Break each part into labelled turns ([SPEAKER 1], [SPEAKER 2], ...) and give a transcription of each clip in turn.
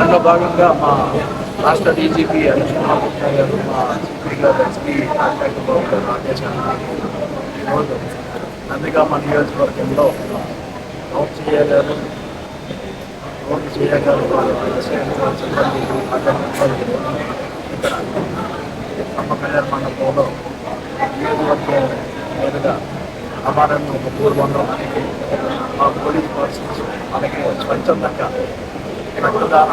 [SPEAKER 1] దాంట్లో భాగంగా మా రాష్ట్ర డీజీపీ అనుష్ కుమార్ గుప్తా గారు మా సిపి గారు ఎస్పీ కాంట్రాక్ట్ బాబు ఆదేశాలు ఈరోజు నందిగామ నియోజకవర్గంలో రౌండ్ సీఏ గారు రౌండ్ సీఏ సిబ్బంది ఇక్కడ అమ్మ కళ్యాణ మండపంలో నియోజకవర్గం మీదుగా అపారంగా ముగ్గురు వందల మా పోలీస్ పర్సన్స్ అలాగే స్వచ్ఛందంగా రక్తదాన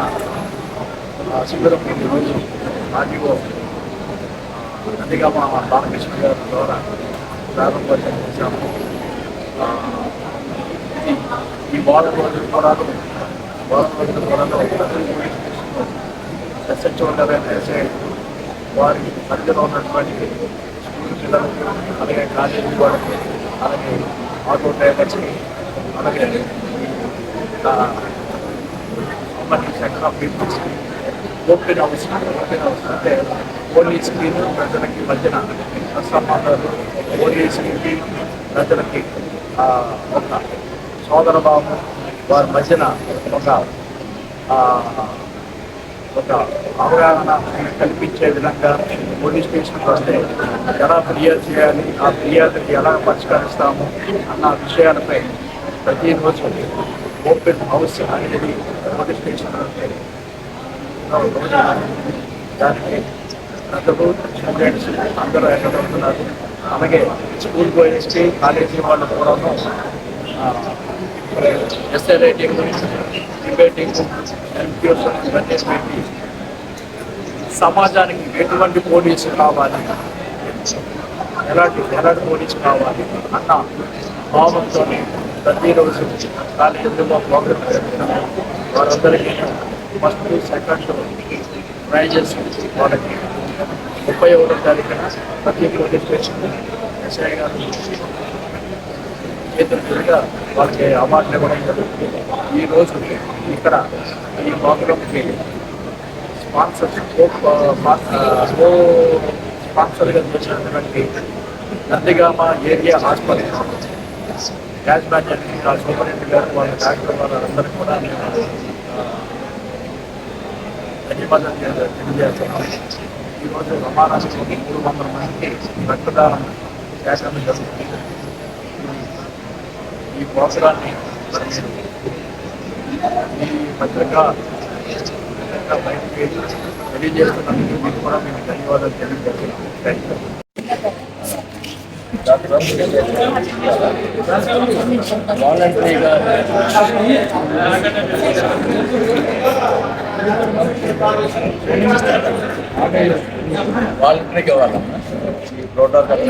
[SPEAKER 1] ఆ, శిబిరం ఈరోజు ఆర్డీఓ నందిగా మా బాలకృష్ణ గారి ద్వారా ప్రారంభోత్సవం చేశాము. ఈ వారం రోజులు కూడా వారం రోజుల కూడా ఎస్హెచ్ఓ గారు ఎస్ఐ వారి పరిధిలో ఉన్నటువంటి స్కూల్ పిల్లలకి అలాగే కాలేజీ వాళ్ళకి అలాగే ఆటో డ్రైవర్స్కి అలాగే మళ్ళీ సెక్షన్ ఆఫ్ పీపుల్స్కి ఓపెన్ హౌస్ ఓపెన్ హౌస్ అంటే పోలీస్కి ప్రజలకి మధ్యన సంబంధాలు పోలీసులకి ప్రజలకి ఒక సోదరభావం వారి మధ్యన ఒక ఒక అవగాహన కల్పించే విధంగా పోలీస్ స్టేషన్కి వస్తే ఎలా ఫిర్యాదు చేయాలి? ఆ ఫిర్యాదుకి ఎలా పరిష్కరిస్తాము? అన్న విషయాలపై ప్రతిరోజు ఓపెన్ హౌస్ అనేది పోలీస్ స్టేషన్ దానికి ప్రజలు స్టూడెంట్స్ అందరూ ఎక్కడుతున్నారు అలాగే స్కూల్ గోయింగ్స్కి కాలేజీ వాళ్ళు కూడా ఎస్ఏ రైటింగ్ డిబేటింగ్ ఎంక్యూషన్ ఇవన్నీ పెట్టి సమాజానికి ఎటువంటి పోలీసు కావాలి ఎలాంటి ఎలాంటి పోలీసు కావాలి అన్న భావంతో ప్రతిరోజు కాలేజీలో ప్రోగ్రామ్ జరుగుతున్నాయి వారందరికీ ఫస్ట్ సెకండ్ ప్రైజెస్ వాళ్ళకి ముప్పై ఒకటో తారీఖున ప్రతి పోలీస్ స్టేషన్ ఎస్ఐ గారు చేతుల వాళ్ళకి అవార్డులు ఇవ్వడం జరుగుతుంది. ఈ రోజు ఇక్కడ ఈ ప్రోగ్రామ్కి స్పాన్సర్ కో స్పాన్సర్గా చేసినటువంటి నందిగామ ఏరియా హాస్పిటల్ యాజమాన్యానికి ఆ సూపరింటెండెంట్ గారు వాళ్ళ డాక్టర్ వాళ్ళందరికీ కూడా నేను ఆ, ఈరోజు రమారాష్ట్రంలో మూడు వందల మందికి రక్తదానం చేశాను జరుగుతుంది ఈ ప్రోగ్రాన్ని మీరు ఈ పత్రిక పత్రిక తెలియజేస్తున్నందుకు మీకు కూడా మేము ధన్యవాదాలు తెలియజేస్తున్నాం థ్యాంక్ యూ వాలంటరీగా వాలంటరీగా వాళ్ళమ్మా ఈ ప్రోటోకాల్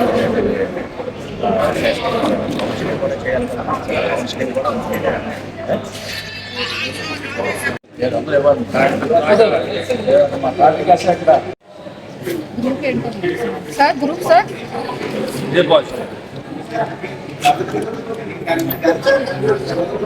[SPEAKER 1] కౌన్సిలింగ్ కూడా చేయాలి కౌన్సిలింగ్ కూడా చేయాలి ఏడు వందలు ఇవ్వాలి కార్డు మా కార్డు కాస్త అక్కడ
[SPEAKER 2] గ్రూప్ ఏంటో సార్ గ్రూప్ సార్ లోపల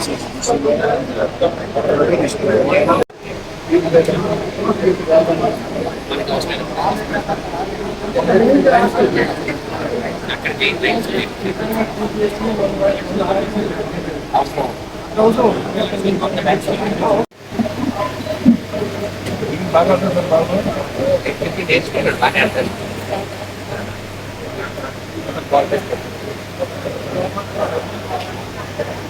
[SPEAKER 2] register
[SPEAKER 1] అందరూ క్లాప్స్ కొట్టండి ఒకసారి ఓకే అవకాశం ఏం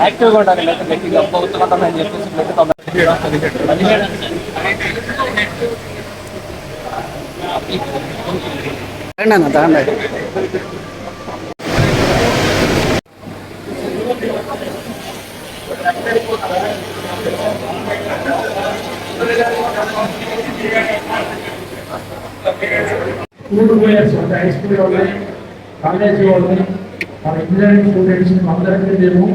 [SPEAKER 3] యాక్టివ్గా ఉండాలి లేకపోతే గట్టిగా ఉత్తమంతం అని చెప్పేసి లేకపోతే తొందర పదిహేడు
[SPEAKER 4] అన్న తాండి
[SPEAKER 1] స్కూల్ హై స్కూల్ కాలేజీ వాళ్ళు మన ఇంజనీరింగ్ స్టూడెంట్స్ అందరికీ మేము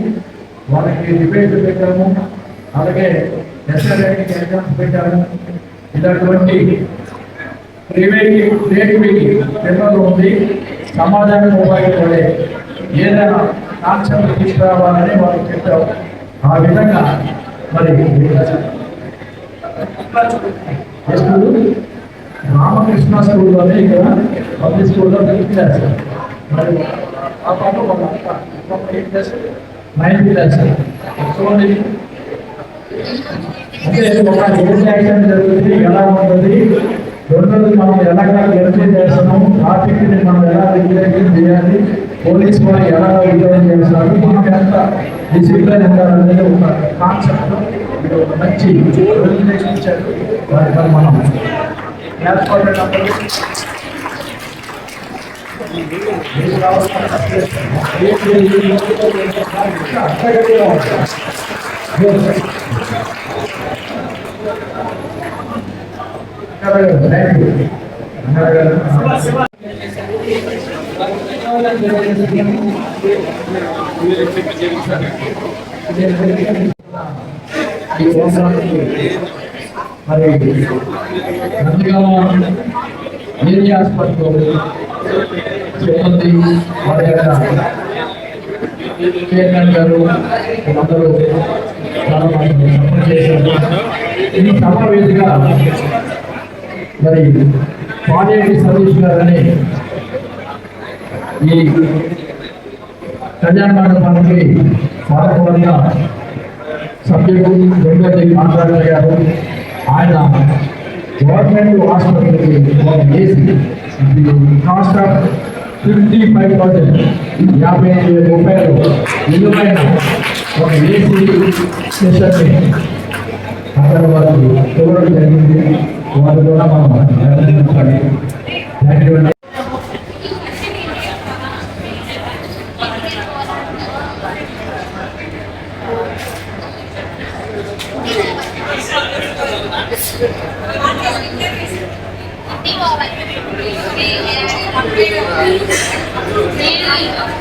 [SPEAKER 1] వాళ్ళకి డిబేట్ పెట్టాము. అలాగే ఎస్ఆర్ఐకి ఎగ్జామ్స్ పెట్టాము. ఇలాంటి క్రియేటివిటీ పిల్లలు ఉంది. సమాజానికి ఉపయోగపడే ఏదైనా కాన్సెప్ట్ తీసుకురావాలని వాళ్ళు చెప్పారు ఆ విధంగా మరి రామకృష్ణ స్కూల్లోనే ఇక్కడ పబ్లిక్ స్కూల్లో నైన్త్ క్లాస్. మరి ఆ పాప వాళ్ళ అక్క పాప ఏ క్లాస్ నైన్త్ క్లాస్. చూడండి. అంటే ఒక ఏజ్ యాక్షన్ జరుగుతుంది ఎలా ఉంటుంది? రెండోది మనం ఎలాగా గెలిచి చేస్తున్నాము ట్రాఫిక్ని మనం ఎలా రెగ్యులేషన్ చేయాలి? పోలీస్ వారు ఎలా ఉద్యోగం చేస్తారు మనం ఎంత డిసిప్లిన్ ఉండాలనేది ఒక కాన్సెప్ట్ ఇది ఒక మంచి రెగ్యులేషన్ ఇచ్చారు. వారి మరి మనం నేర్చుకోవడం మరి నందిగామ ఏరియా హాస్పిటల్ సిబ్బంది వారి యొక్క చైర్మన్ గారు అందరూ చాలా మంది సపోర్ట్ చేశారు ఈ సమావేశంగా మరి పాడేటి సతీష్ గారని ఈ కళ్యాణ మండపానికి సాధకులంగా సభ్యులు రెండోది మాట్లాడగలిగారు ఆయన గవర్నమెంట్ హాస్పిటల్కి ఒక AC cost of fifty five thousand యాభై ఐదు వేల రూపాయలు విలువైన ఒక ఏసీ సెషన్ని అక్కడ వారు చూడడం జరిగింది వారి కూడా మనం అభినందించాలి Thank
[SPEAKER 5] you.